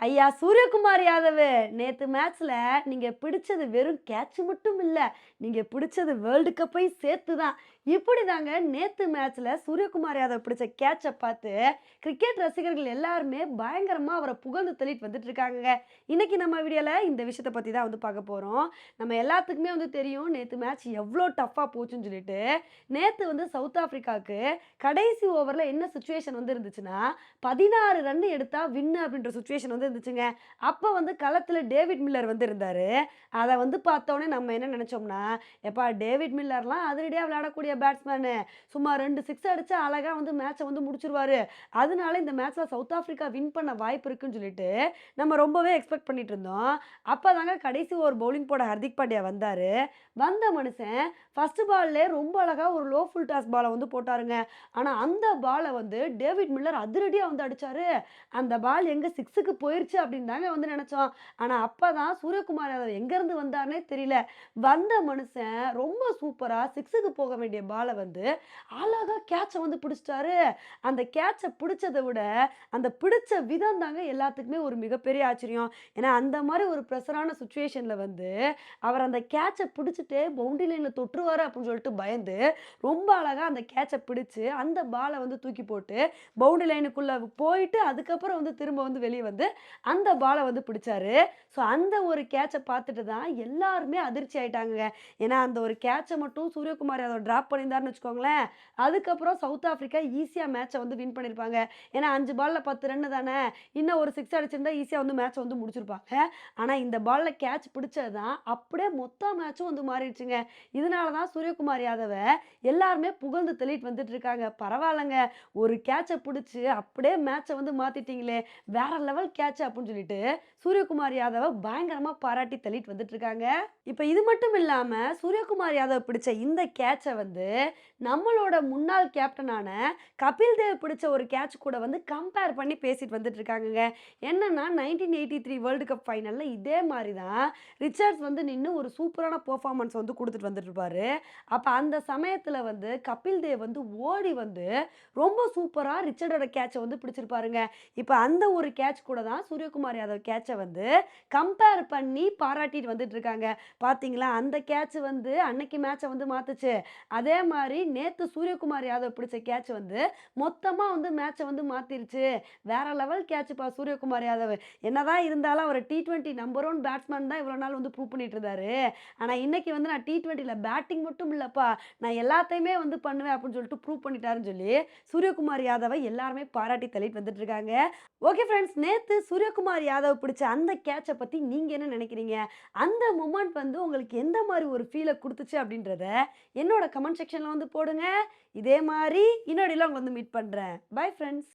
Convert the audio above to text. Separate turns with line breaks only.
ஐயா சூரியகுமார் யாதவ் நேற்று மேட்ச்சில் நீங்கள் பிடிச்சது வெறும் கேட்ச் மட்டும் இல்லை நீங்கள் பிடிச்சது வேர்ல்டு கப்பையும் சேர்த்து தான் இப்படி தாங்க நேற்று மேட்ச்சில் சூரியகுமார் யாதவ் பிடிச்ச கேட்சை பார்த்து கிரிக்கெட் ரசிகர்கள் எல்லாருமே பயங்கரமாக அவரை புகழ்ந்து தள்ளிட்டு வந்துட்டு இருக்காங்க இன்னைக்கு நம்ம வீடியோவில் இந்த விஷயத்தை பற்றி தான் வந்து பார்க்க போகிறோம் நம்ம எல்லாத்துக்குமே வந்து தெரியும் நேற்று மேட்ச் எவ்வளோ டஃப்பாக போச்சுன்னு சொல்லிட்டு. நேற்று வந்து சவுத் ஆஃப்ரிக்காவுக்கு கடைசி ஓவரில் என்ன சுச்சுவேஷன் வந்து இருந்துச்சுன்னா பதினாறு ரன் எடுத்தால் வின்னு அப்படின்ற சுச்சுவேஷன் வந்து இருந்துச்சுங்க. அப்போ வந்து களத்தில் டேவிட் மில்லர் வந்து இருந்தார். அதை வந்து பார்த்தோன்னே நம்ம என்ன நினச்சோம்னா எப்பா டேவிட் மில்லர்லாம் அதிரடியாக விளையாடக்கூடிய பேட்ஸ்மேனு. சும்மா ரெண்டு சிக்ஸ் அடிச்சா அழகாக வந்து மேட்ச்சை வந்து முடிச்சிருவார். அதனால இந்த மேட்ச்சில் சவுத் ஆஃப்ரிக்கா வின் பண்ண வாய்ப்பு இருக்குன்னு சொல்லிட்டு நம்ம ரொம்பவே எக்ஸ்பெக்ட் பண்ணிட்டு இருந்தோம். அப்போ தாங்க கடைசி ஒரு பவுலிங் போட ஹர்திக் பாண்டியா வந்தார். வந்த மனுஷன் ஃபஸ்ட்டு பால்லே ரொம்ப அழகாக ஒரு லோ ஃபுல் டாஸ் பாலை வந்து போட்டாருங்க. ஆனால் அந்த பாலை வந்து டேவிட் மில்லர் அதிரடியாக வந்து அடித்தார் அந்த பால் எங்கே சிக்ஸுக்கு போய் போயிடுச்சு அப்படின்னு தாங்க வந்து நினச்சோம். ஆனால் அப்போ தான் சூரியகுமார் யாதவ் எங்கேருந்து வந்தார்னே தெரியல. வந்த மனுஷன் ரொம்ப சூப்பராக சிக்ஸுக்கு போக வேண்டிய பாலை வந்து அழகாக கேட்சை வந்து பிடிச்சிட்டாரு. அந்த கேட்சை பிடிச்சதை விட அந்த பிடிச்ச விதம் தாங்க எல்லாத்துக்குமே ஒரு மிகப்பெரிய ஆச்சரியம். ஏன்னா அந்த மாதிரி ஒரு ப்ரெஷரான சுச்சுவேஷனில் வந்து அவர் அந்த கேட்சை பிடிச்சிட்டு பவுண்டரி லைனில் தொற்றுவார் அப்படின்னு சொல்லிட்டு பயந்து ரொம்ப அழகாக அந்த கேட்சை பிடிச்சி அந்த பாலை வந்து தூக்கி போட்டு பவுண்டரி லைனுக்குள்ளே போயிட்டு அதுக்கப்புறம் வந்து திரும்ப வந்து வெளியே வந்து அந்த பாலை வந்து பிடிச்சாரு. ஸோ அந்த ஒரு கேட்சை பார்த்துட்டு தான் எல்லாருமே அதிர்ச்சி ஆயிட்டாங்க ஏன்னா அந்த ஒரு கேட்சை மட்டும் சூரியகுமார் யாதவ் ட்ராப் பண்ணியிருந்தாருன்னு வச்சுக்கோங்களேன். அதுக்கப்புறம் சவுத் ஆஃப்ரிக்கா ஈஸியாக மேட்சை வந்து வின் பண்ணியிருப்பாங்க. ஏன்னா அஞ்சு பாலில் பத்து ரன்னு தானே. இன்னும் ஒரு சிக்ஸ் அடிச்சிருந்தா ஈஸியாக வந்து மேட்சை வந்து முடிச்சிருப்பாங்க. ஆனால் இந்த பாலில் கேட்ச் பிடிச்சது தான் அப்படியே மொத்த மேட்சும் வந்து மாறிடுச்சுங்க. இதனால தான் சூரியகுமார் யாதவை எல்லாருமே புகழ்ந்து தள்ளிட்டு வந்துட்டு இருக்காங்க. பரவாயில்லைங்க. ஒரு கேட்சை பிடிச்சி அப்படியே மேட்சை வந்து மாற்றிட்டீங்களே வேற லெவல் கேட்ச் அப்படின்னு சொல்லிட்டு சூரியகுமார் யாதவை பயங்கரமாக பாராட்டி தள்ளிட்டு வந்துட்டு இருக்காங்க இப்போ இது மட்டும் இல்லாமல் சூரியகுமார் யாதவ் பிடிச்ச இந்த கேட்சை வந்து நம்மளோட முன்னாள் கேப்டனான கபில் தேவ் பிடிச்ச ஒரு கேட்ச் கூட வந்து கம்பேர் பண்ணி பேசிட்டு வந்துட்டு இருக்காங்கங்க என்னன்னா nineteen eighty three world cup ஃபைனலில் இதே மாதிரி தான் ரிச்சர்ட்ஸ் வந்து நின்று ஒரு சூப்பரான பெர்ஃபார்மன்ஸ் வந்து கொடுத்துட்டு வந்துட்டு இருப்பாரு அப்போ அந்த சமயத்தில் வந்து கபில் தேவ் வந்து ஓடி வந்து ரொம்ப சூப்பராக ரிச்சர்டோட கேட்சை வந்து பிடிச்சிருப்பாருங்க. இப்போ அந்த ஒரு கேட்ச் கூட தான் சூரியகுமார் யாதவ் கேட்சை வந்து கம்பேர் பண்ணி பாராட்டிட்டு வந்துட்டு இருக்காங்க பார்த்தீங்களா அந்த கேட்ச் வந்து அன்னைக்கு மேட்சை வந்து மாத்துச்சு. அதே மாதிரி நேற்று சூரியகுமார் யாதவ் பிடிச்ச கேட்ச் வந்து மொத்தமாக வந்து மேட்சை வந்து மாத்திருச்சு. வேற லெவல் கேட்ச்ப்பா சூரியகுமார் யாதவ். என்னதான் இருந்தாலும் அவர் T twenty number one batsman தான் இவ்வளோ நாள் வந்து ப்ரூவ் பண்ணிட்டு இருந்தாரு. ஆனால் இன்னைக்கு வந்து நான் டி ட்வெண்ட்டியில் பேட்டிங் மட்டும் இல்லைப்பா. நான் எல்லாத்தையுமே வந்து பண்ணுவேன் அப்படின்னு சொல்லிட்டு ப்ரூவ் பண்ணிட்டாருன்னு சொல்லி சூரியகுமார் யாதவை எல்லாருமே பாராட்டி தள்ளிட்டு வந்துட்டு இருக்காங்க ஓகே ஃப்ரெண்ட்ஸ் நேற்று சூரியகுமார் யாதவ் பிடிச்ச அந்த கேட்சை பற்றி நீங்கள் என்ன நினைக்கிறீங்க? அந்த மூமெண்ட் வந்து உங்களுக்கு எந்த மாதிரி ஒரு ஃபீலை கொடுத்துச்சு அப்படின்றத என்னோட கமெண்ட் செக்ஷனில் வந்து போடுங்க. இதே மாதிரி இன்னொடியில் அவங்க வந்து மீட் பண்ணுறேன் பை ஃப்ரெண்ட்ஸ்